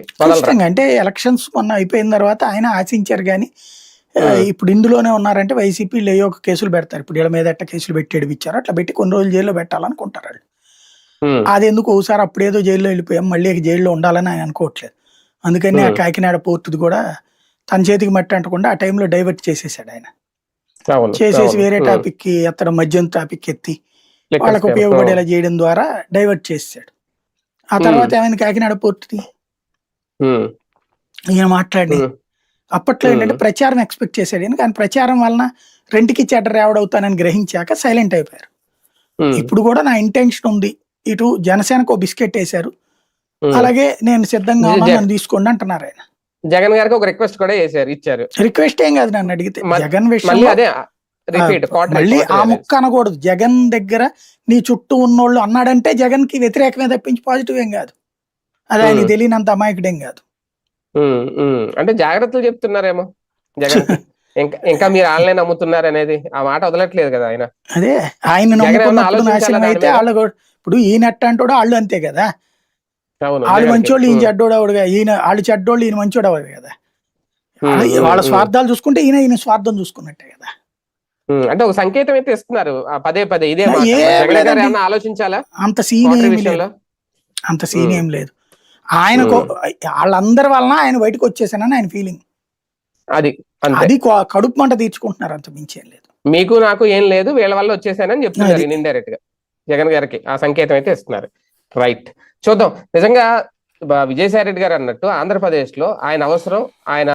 ఖచ్చితంగా. అంటే ఎలక్షన్స్ మొన్న అయిపోయిన తర్వాత ఆయన ఆశించారు కానీ. ఇప్పుడు ఇందులోనే ఉన్నారంటే వైసీపీ లేయో ఒక కేసులు పెడతారు. ఇప్పుడు వీళ్ళ మీద ఎట్ట కేసులు పెట్టి ఇచ్చారు అట్లా పెట్టి కొన్ని రోజులు జైల్లో పెట్టాలనుకుంటారు వాళ్ళు అది ఎందుకు ఒకసారి అప్పుడేదో జైల్లో వెళ్ళిపోయాం మళ్ళీ జైల్లో ఉండాలని ఆయన అనుకోవట్లేదు. అందుకని ఆ. కాకినాడ పోర్టుది కూడా తన చేతికి మట్టి అంటకుండా ఆ టైంలో డైవర్ట్ చేసేసాడు ఆయన. చేసేసి. వేరే టాపిక్కి అతను మద్యం టాపిక్ ఎత్తి వాళ్ళకి. ఉపయోగపడేలా చేయడం ద్వారా డైవర్ట్ చేసాడు ఆ తర్వాత ఏమైంది కాకినాడ పోర్టుది? ఈయన మాట్లాడి. అప్పట్లో ఏంటంటే. ప్రచారం ఎక్స్పెక్ట్ చేశాడు. కానీ ప్రచారం వలన రెంట్కి చెడ్డ అవుతానని గ్రహించాక సైలెంట్ అయిపోయారు. ఇప్పుడు కూడా నా ఇంటెన్షన్ ఉంది. ఇటు జనసేనకు బిస్కెట్ వేశారు. అలాగే నేను సిద్ధంగా ఉన్నాను తీసుకోండి అంటున్నారు ఆయన. జగన్ గారికి ఒక రిక్వెస్ట్ కూడా చేశారు ఇచ్చారు. రిక్వెస్ట్ ఏం కాదు నన్ను అడిగితే. జగన్ విషయంలో మళ్ళీ ఆ ముక్క అనకూడదు. జగన్ దగ్గర నీ చుట్టూ ఉన్నోళ్ళు అన్నాడంటే జగన్కి వ్యతిరేకమే తప్పించి పాజిటివ్ ఏం కాదు. అది ఆయన. తెలియనంత అమాయకుడేం కాదు. అంటే జాగ్రత్తలు చెప్తున్నారేమో జగన్. ఇంకా ఇంకా మీరు ఆన్లైన్ అమ్ముతున్నారు అనేది ఆ మాట వదలట్లేదు కదా ఆయన. అదే ఆయన నాశనం అయితే? వాళ్ళు ఇప్పుడు ఈయన ఎట్ట అంటాడో వాళ్ళు అంతే కదా. వాళ్ళు. మంచోళ్ళు ఈయన చెడ్డోడు అవడుగా ఈయన వాళ్ళు చెడ్డోళ్ళు ఈయన మంచోడు అవ్వదు కదా? వాళ్ళ-. స్వార్థాలు చూసుకుంటే ఈయన ఈయన స్వార్థం చూసుకున్నట్టే కదా. అంటే ఒక సంకేతం అయితే ఇస్తున్నారు పదే పదే ఇదే ఏం ఆలోచించాలా అంత సీన్ ఏమి లేదు. అంత సీన్. ఏం లేదు. ఆయనకు వాళ్ళందరి వలన ఆయన బయటకు వచ్చేసానని ఆయన ఫీలింగ్ అది అది కడుపు మంట తీర్చుకుంటున్నారు అంత మించి ఏం లేదు. మీకు నాకు ఏం లేదు వీళ్ళ వల్ల వచ్చేసానని చెప్తున్నారు. ఇండైరెక్ట్గా. జగన్ గారికి ఆ సంకేతం అయితే ఇస్తున్నారు. రైట్ చూద్దాం. నిజంగా విజయసాయి రెడ్డి గారు అన్నట్టు ఆంధ్రప్రదేశ్లో ఆయన అవసరం ఆయన